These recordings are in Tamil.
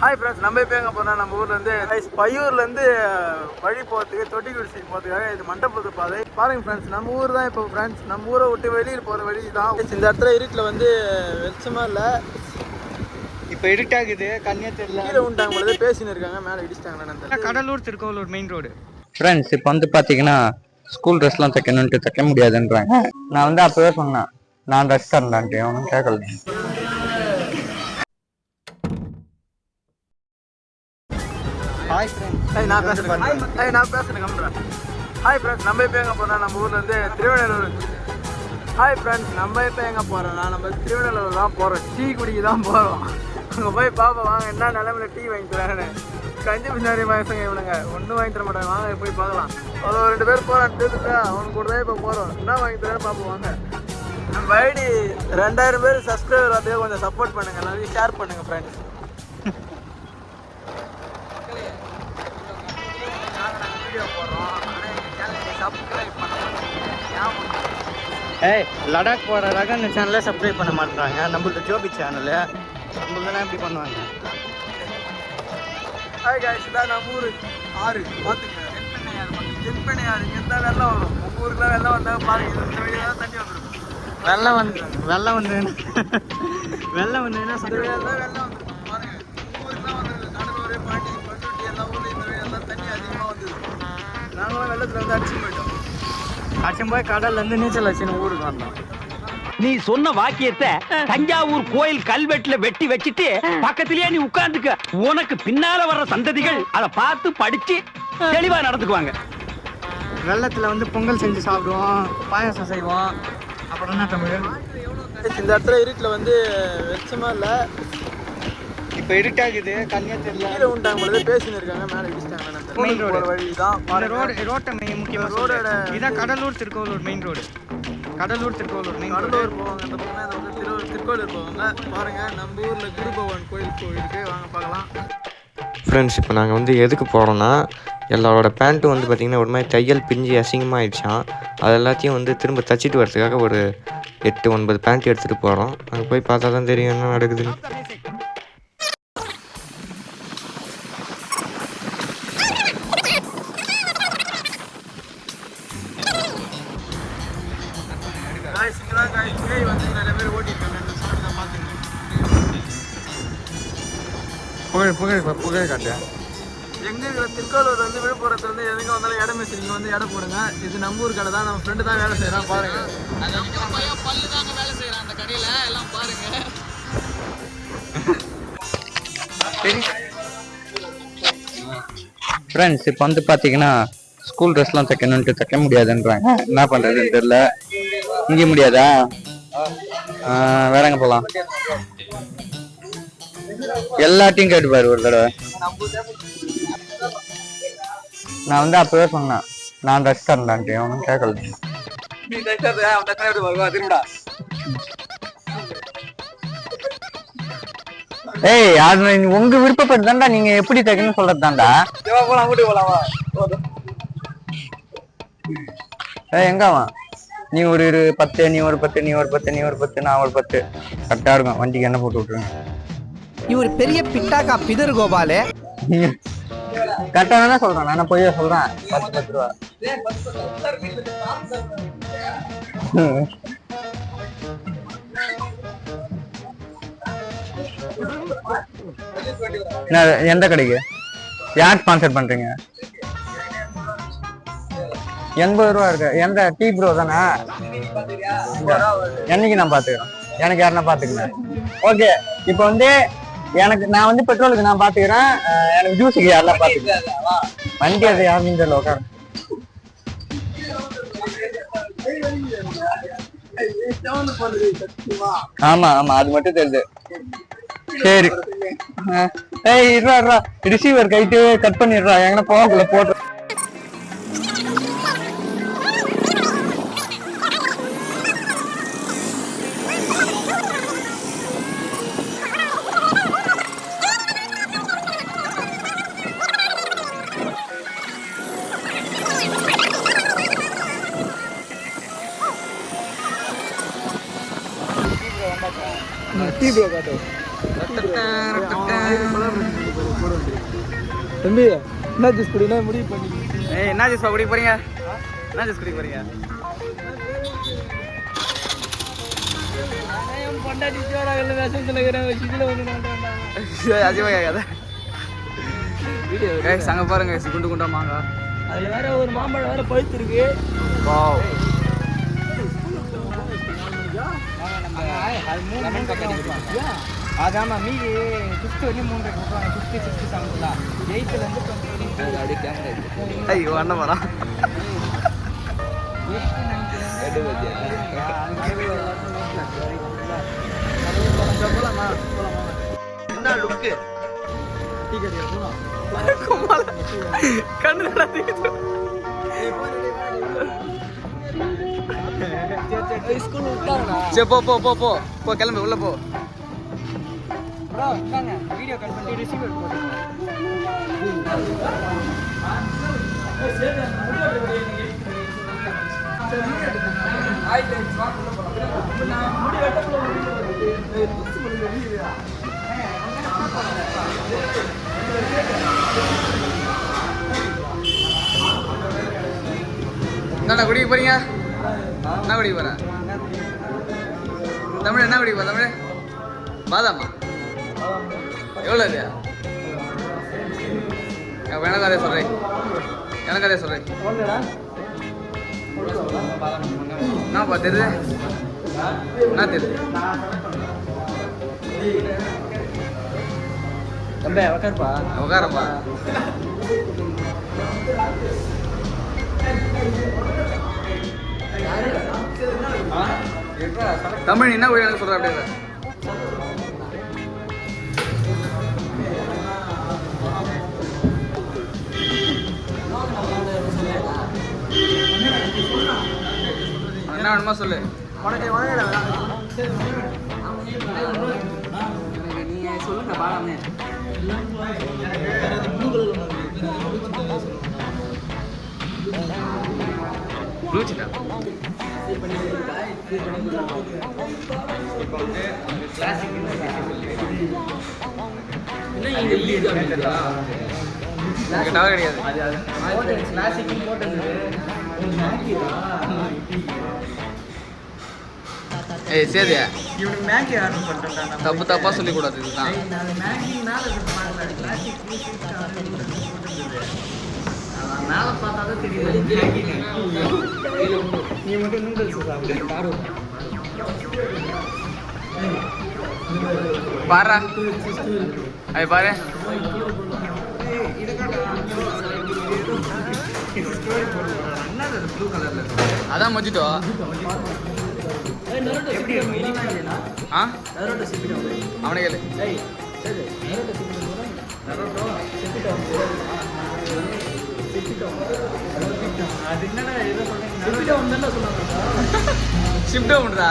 ஹாய் ஃப்ரெண்ட்ஸ் நம்ம இப்போ எங்கே போனால் நம்ம ஊர்லேருந்து பையூர்லேருந்து வழி போகிறதுக்கு தொட்டி குடிசி போகிறதுக்காக இது மண்டபத்து பாதை. பாருங்க ஃப்ரெண்ட்ஸ் நம்ம ஊர் தான் இப்போ ஃப்ரெண்ட்ஸ் நம்ம ஊரை விட்டு வெளியில் போகிற வழி தான் இந்த இடத்துல இருட்டில் வந்து வெளிச்சமாக இல்லை. இப்போ இருட்டாகுது கண்ணியே தெரியல. கீழே உண்டாங்க பொழுது பேசின்னு இருக்காங்க மேலே இடிச்சிட்டாங்களே Cuddalore Tirukkoyilur main road friends இப்போ வந்து பார்த்தீங்கன்னா ஸ்கூல் ட்ரெஸ்லாம் தைக்கணுன்ட்டு தைக்க முடியாதுன்றாங்க. நான் வந்து அப்பவே சொன்னேன் நான் ட்ரெஸ் தரலான்ட்டு அவனும் கேட்கல ஹாய் ஃப்ரெண்ட்ஸ் நான் பேசுகிறேன் நான் பேசுகிறேன் கம்முறேன் ஹாய் ஃப்ரெண்ட்ஸ் நம்ம இப்போ எங்கே போனால் நம்ம ஊர்லேருந்து திருவண்ணூர் ஹாய் ஃப்ரெண்ட்ஸ் நம்ம இப்போ எங்கே போகிறோம்னா நம்ம திருவண்ணூர் தான் போகிறோம் டீ குடிக்க தான் போகிறோம் அங்கே போய் பார்ப்போம் வாங்க என்ன நிலமையில டீ வாங்கி தராங்கன்னு கஞ்சி பின்னாடி வயசுங்க இவனுங்க. ஒன்றும் வாங்கி தர மாட்டாங்க. வாங்க போய் பார்க்கலாம். அது ஒரு ரெண்டு பேர் போகிறான் தெரிஞ்சுட்டா அவனுக்கு கூட தான் இப்போ போகிறோம் என்ன வாங்கி தரேன்னு பார்ப்போம் வாங்க. நம்ம ஐடி ரெண்டாயிரம் பேர் சப்ஸ்கிரைபர் வந்து கொஞ்சம் சப்போர்ட் பண்ணுங்கள் எல்லாரையும் ஷேர் பண்ணுங்கள் ஃப்ரெண்ட்ஸ் ஏய் லடாக் போகிற ரகன் சேனலை சப்ஸ்கிரைப் பண்ண மாட்டாங்க நம்மள்ட்ட ஜோபி சேனலு நம்மள்தான் இப்படி பண்ணுவாங்க. ஹாய் காய்ஸ் இதான் நம்ம ஊர். ஆறு. பார்த்துங்க. தென்பெண்ணை ஆறு இங்கே இருந்தால் வெள்ளம் வரும். உங்கள் ஊருக்குலாம் வெள்ளம் வந்தால் பாருங்க இந்த வழியாக தான் தண்ணி வந்துடும் வெள்ளம் வந்து வெள்ளம் வந்து வெள்ளம் வந்து வெள்ளம் பாருங்க. ஊருக்குலாம் வந்துடுது கடலூர் பாண்டி பண்ருட்டி எல்லா ஊர்லையும் இந்த வழியாக தான் தண்ணி அதிகமாக வந்துடும் நாங்களும் வெள்ளத்தில் வந்து அடிச்சு அச்சம் போய் கடல்ல இருந்து நீச்சல் வச்சுன்னு ஊருக்கு வந்தோம் நீ சொன்ன வாக்கியத்தை தஞ்சாவூர் கோயில் கல்வெட்டுல வெட்டி வச்சிட்டு பக்கத்திலேயே நீ உட்கார்ந்துக்க உனக்கு பின்னால வர்ற சந்ததிகள் அதை பார்த்து படிச்சு தெளிவா நடந்துக்குவாங்க. வெள்ளத்தில் வந்து பொங்கல் செஞ்சு சாப்பிடுவோம் பாயாசம் செய்வோம். அப்புறம் என்ன தமிழ்? இந்த இடத்துல இருட்டில் வந்து வெளிச்சமாக இல்லை. இப்போ இருட்டாகுது கண்ணியே தெரியல. கீழே உண்டாங்க பொழுது பேசின்னு இருக்காங்க மேலே இடிச்சிட்டாங்க Main road. போகிற வழி தான் இந்த பாருங்க. ரோடு ரோட்டை மெயின் முக்கியமாக ரோடோட ரோடோட இதான் Cuddalore Tirukkoyilur main road Cuddalore Tirukkoyilur main road Cuddalore போவாங்க இந்த பக்கம் இந்த பக்கம் திரு திருக்கோயிலூர் போவாங்க. பாருங்க நம்ம ஊர்ல குரு பகவான் கோயில் கோயிலுக்கு வாங்க பார்க்கலாம். ஃப்ரெண்ட்ஸ் இப்போ நாங்கள் வந்து எதுக்கு போகிறோன்னா எல்லாரோட பேண்ட்டும் வந்து பார்த்திங்கன்னா ஒரு மாதிரி தையல் பிஞ்சு அசிங்கமாக ஆயிடுச்சான் அது எல்லாத்தையும் வந்து திரும்ப தச்சிட்டு வரதுக்காக ஒரு எட்டு ஒன்பது பேண்ட் எடுத்துகிட்டு போகிறோம் அங்கே போய் பார்த்தா தான் தெரியும் என்ன நடக்குதுன்னு. புகழ் புகழ் புகழ் காட்டு. எங்க இருக்கிற திருக்கோளூர் வந்து விழுப்புரத்துல இருந்து எதுங்க வந்தாலும் இடம் மிஸ் நீங்க வந்து இடம் போடுங்க. இது நம்ம ஊர் கடை தான். நம்ம ஃப்ரெண்டு தான் வேலை செய்யறான் பாருங்க. ஃப்ரெண்ட்ஸ் இப்போ வந்து பார்த்தீங்கன்னா ஸ்கூல் ட்ரெஸ்லாம் தைக்கணுன்ட்டு தைக்க முடியாதுன்றாங்க. என்ன பண்ணுறதுன்னு தெரியல. இங்கே முடியாதா? ஆ, வேற எங்கே போகலாம் எல்லாத்தையும் கேட்டு பாரு ஒரு தடவை. நான் வந்து அப்பவே சொன்னேன். நான் ட்ரெஸ் தரலான்ட்டு அவனும் கேட்கல ஏய் அது உங்க விருப்பப்பட்டு தான்டா நீங்க எப்படி தைக்கணும்னு சொல்றது தான்டா ஏய் எங்க அவன்? நீ ஒரு பத்து நீ ஒரு பத்து நீ ஒரு பத்து நீ ஒரு பத்து நான் ஒரு பத்து. கரெக்டா இருக்கும் வண்டிக்கு என்ன போட்டு விட்டுருங்க. இவர் பெரிய பிட்டாக்கா பிதர் கோபாலு. கரெக்டா தானே சொல்றேன். நான் போய் சொல்றேன். பத்து பத்து ரூபா. என்ன, எந்த கடைக்கு? யார் ஸ்பான்சர் பண்றீங்க? எண்பது ரூபா இருக்கு. எந்த டீ ப்ரோ தானே? என்னைக்கு நான் பாத்துக்கிறேன்? எனக்கு யாருன்னா பாத்துக்கிறேன் ஓகே இப்போ வந்து எனக்கு நான் வந்து பெட்ரோலுக்கு நான் பாத்துக்கிறேன். எனக்கு ஜூஸுக்கு யாரெல்லாம் பாத்துக்கிறேன் வண்டி அது யாருன்னு தெரியல உட்காரு ஆமா ஆமா அது மட்டும் தெரியுது. சரி. ஏய் இருடா ரிசீவர் கைட்டு கட் பண்ணிடுறா. எங்கன்னா போகக்குள்ள போட்டு டீ ப்ரோ காட்டு தம்பி என்ன ஜூஸ் குடினா முடிவு பண்ணி. ஏய் என்ன ஜூஸ் குடிக்க போறீங்க? என்ன ஜூஸ் குடிக்க போறீங்க? சங்க பாருங்க குண்டு குண்டா மாங்கா. அதுல வேற ஒரு மாம்பழம் வேற பழுத்து இருக்கு வாவ் அதாம்மா மீதி ஃபிஃப்த் வரையும் மூன்று கொடுப்பாங்க ஃபிஃப்த்து சிக்ஸ்த்து செவன்த்துலாம் எயித்துலேருந்து டுவெண்ட்டி அப்படியே கேமரா ஐயோ அண்ணன் வரா என்ன லுக்கு கண்ணு சரி போ போ போ போ. போ கிளம்பு உள்ள போ. வீடியோ கட் பண்ணி ரிசீவர் குடிக்க போறீங்க? என்ன குடிக்க போற? தமிழ் என்ன குடிக்க போற தமிழ்? பாதாமா. எவ்வளோ இது எனக்கு அதே சொல்றேன் எனக்கு அதே சொல்றேன் என்னப்பா தெரியுது? என்ன தெரியுது? தம்பி உக்காருப்பா. தமிழ் என்ன குடி எனக்கு சொல்ற அப்படியே? என்ன வேணுமா சொல்லு. நீங்க சொல்லுங்க பாடாமே கிடையாது. ஏய் சேதியா? இவனுக்கு மேகி ஆர்டர் பண்ணிட்டேன் தப்பு தப்பா சொல்லிக் கூடாது இதுதான். மேல பார்த்தாதான் தெரியுது. நீ மட்டும் நூடுல்ஸ் சாப்பிடு. காரு பாரா அது பாரு. அதான் மொஜிட்டோ. ஆ? அவனை கேளு. ஷிஃப்ட் பண்ணுறா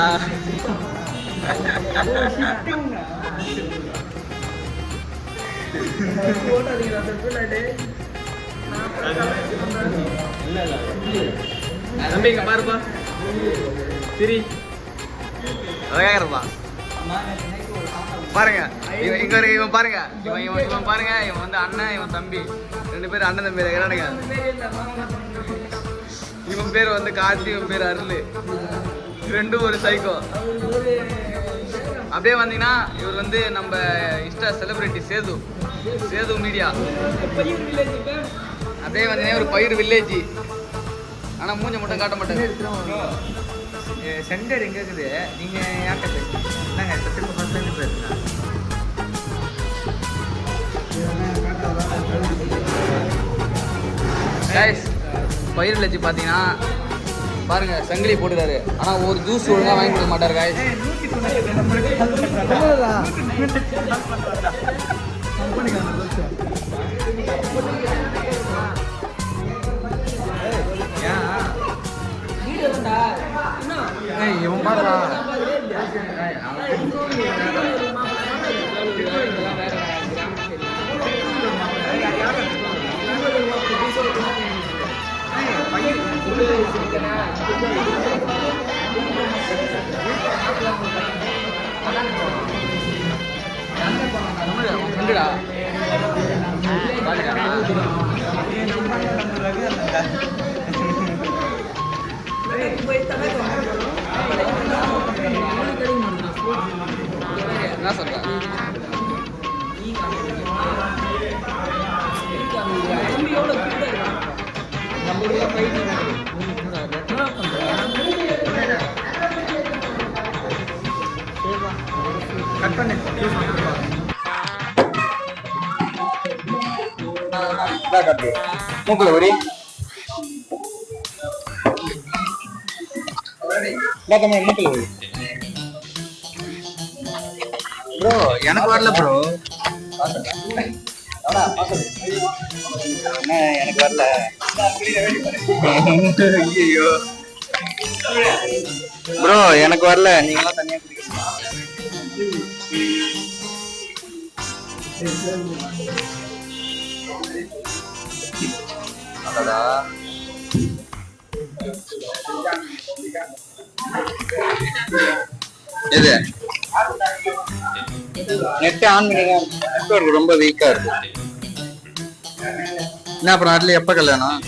தம்பி இங்க பாருப்பா. சரி. அழகா இருப்பான் பாருங்க. இவன் இங்க ஒரு இவன் பாருங்க. இவன் இவன் இவன் பாருங்க. இவன் வந்து அண்ணன் இவன் தம்பி. ரெண்டு பேரும் அண்ணன் தம்பி இருக்கிறானுங்க இவன் பேர் வந்து கார்த்தி இவன் பேர் அருள். ரெண்டும் ஒரு சைக்கோ அப்படியே வந்தீங்கன்னா இவர் வந்து நம்ம insta celebrity Sethu. Sethu media. அப்படியே வந்தீங்கன்னா ஒரு பயிர் வில்லேஜ் ஆனால் மூஞ்ச மட்டும் காட்ட மாட்டாங்க சென்டர் எங்க இருக்குது? நீங்க யார்கிட்ட பேசுறீங்க என்னங்க இப்ப திரும்ப கைஸ் பயிர் லட்சி பார்த்தீங்கன்னா பாருங்க சங்கிலி போட்டுறாரு ஆனா ஒரு ஜூஸ் ஒழுங்கா வாங்கி கொடுக்க மாட்டாரு கைஸ் இவன் பாருடா. என்ன பாருங்க நம்மளுடைய சொல்கிறேன் கட் பண்ணு மூக்குல உரி மூக்குல உரி ப்ரோ எனக்கு வரல ப்ரோ எனக்கு வரல ஐயோ ப்ரோ எனக்கு வரல. நீங்களாம் தனியா குடிக்கணும்? அடடா எது? நெட் ஆன் பண்ணி நெட்வொர்க் ரொம்ப வீக்கா இருக்கு. என்ன அப்புறம் அதுல எப்ப கல்யாணம்?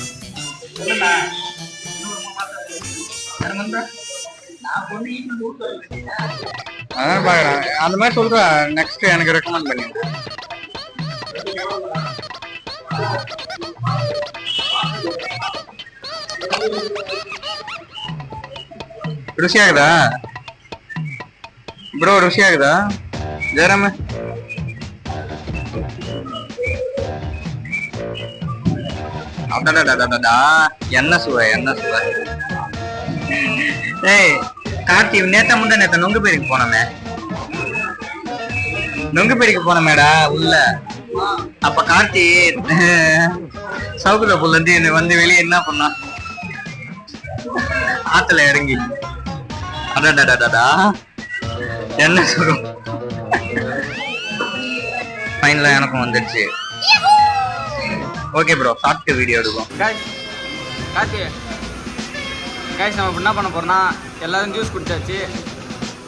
அதான் பாக்குறேன் அந்த மாதிரி சொல்றேன் நெக்ஸ்ட் எனக்கு ரெக்கமெண்ட் பண்ணி ஆகுதா ப்ரோ ருசியாகுதா? ஜெயராம. அடடடடடடா. என்ன சுவை என்ன சுவை. ஏய் கார்த்தி நேத்த முந்தா நேத்த நொங்கு பேருக்கு போனோமே. நொங்கு பேருக்கு போனமேடா உள்ள. அப்ப கார்த்தி சவுக்குல புள்ள இருந்து என்ன வந்து வெளியே என்ன பண்ணா? ஆத்துல இறங்கி. அடடடடடா. என்ன சொல்லும் ஃபைனலா எனக்கும் வந்துடுச்சு ஓகே ப்ரோ சாப்பிட்டு வீடியோ எடுக்கும் கார்த்தி காய்ஸ் நம்ம என்ன பண்ண போறோம்னா எல்லாரும் ஜூஸ் குடிச்சாச்சு.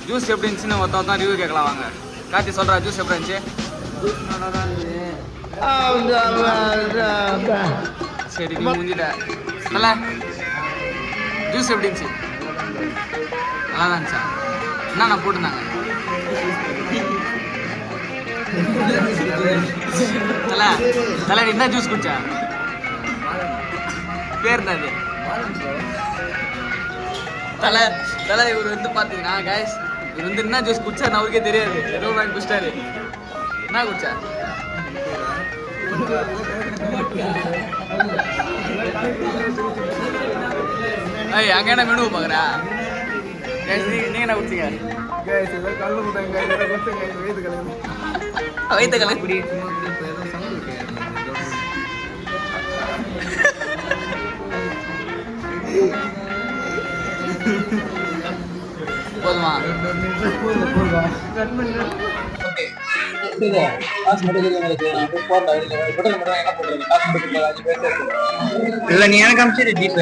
ஜூஸ் எப்படி இருந்துச்சுன்னு ஒருத்த ரிவ்யூ கேட்கலாம் வாங்க. கார்த்தி சொல்றா ஜூஸ் எப்படி இருந்துச்சு? சரி நீ முடிஞ்சிட்ட நல்லா? ஜூஸ் எப்படி இருந்துச்சு? நல்லா தான் இருந்துச்சா என்னண்ணா போட்டிருந்தாங்க? தல தலை நீ என்ன ஜூஸ் குடிச்சா? பேர் என்னது தலை தலை இவர் வந்து பார்த்தீங்கன்னா கைஸ் இவர் வந்து என்ன ஜூஸ் குடிச்சாரு அவருக்கே தெரியாது. ஏதோ வாங்கி குடிச்சிட்டாரு. என்ன குடிச்சா? ஏய் அங்க என்ன மெனு பாக்குறா? கைஸ் நீங்க என்ன குடிச்சீங்க வைத்த கலக்கு இல்ல நீ எனக்கு அமிச்சிட்டு ஜீப்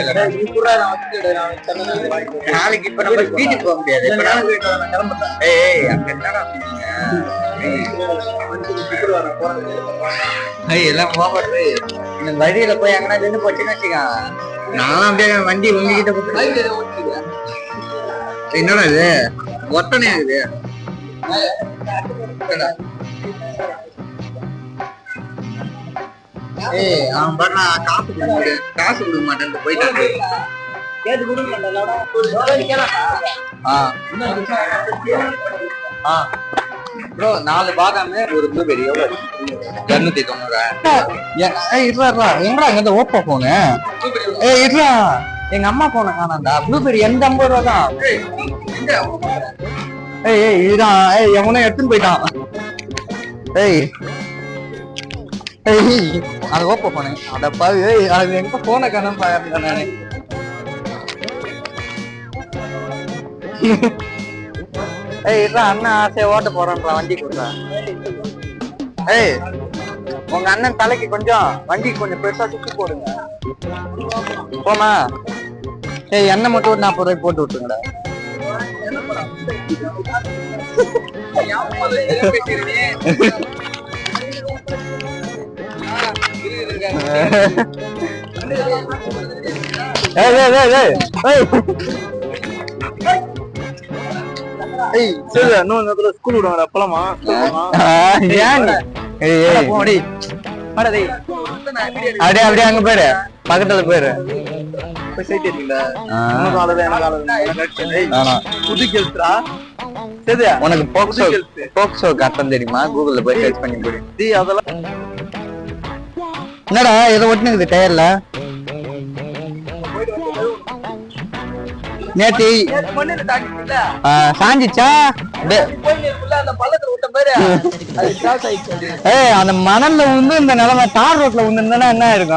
நாளைக்கு இப்ப நம்ம வீட்டுக்கு போக முடியாது. இப்ப நான் கிளம்புறேன். ஏய் அங்க என்னடா எல்லாம் போகிறது இந்த வழியில போய் எங்கன்னா நின்று போச்சுன்னு வச்சுக்க. நானும் அப்படியே வண்டி உங்ககிட்ட என்னடா இது? ஒட்டனே இது? ஏய் அவன் காசு கொடுக்க மாட்டேன். காசு கொடுக்க மாட்டேன்ட்டு போயிட்டான் ஆ. ஆ. ப்ரோ நாலு பாதாமு ஒரு ப்ளூபெரி எவ்வளோ இரநூத்தி தொண்ணூறு. ஏய் இருடா இருடா. எங்கடா ஓப்போ போனு? ஏய் இருடா. எங்க அம்மா போன காணாண்டா. ப்ளூபெரி எந்த ஐம்பது ரூபா தான் ஏய் ஏய் இதான். ஏய் எவனோ எடுத்துன்னு போயிட்டான். ஏய். ஏய் அது ஓப்போ போனே அட பாவி ஏய் அது எங்க போன கணம் பாருங்க நானு. ஏய் இதான் அண்ணன் ஆசையா ஓட்ட போறான்றா வண்டி கொடுறா ஏய் உங்க அண்ணன் தலைக்கு கொஞ்சம் வண்டி கொஞ்சம் பெருசா சுத்தி போடுங்க. போமா ஏய் எண்ணெய் மட்டும் ஒரு நாற்பது ரூபாய்க்கு போட்டு விட்டுருங்கடா. ஸ்கூல் விடுவாங்க அப்பலாமா ஏன் ஏய் ஏய் போடி அப்படியே அப்படியே அங்க போயிரு. பக்கத்துல போயிரு. உனக்கு போக்சோ போக்சோ கட்டம் தெரியுமா? கூகுள்ல போய் சர்ச் பண்ணி போடு. அதெல்லாம் என்னடா ஏதோ ஒட்டுனுக்குது டயர்ல. ஆயிடுச்சு ஏய் அந்த மணல்ல வந்து இந்த நிலைமை தார் ரோட்ல வந்து என்ன இருக்கும்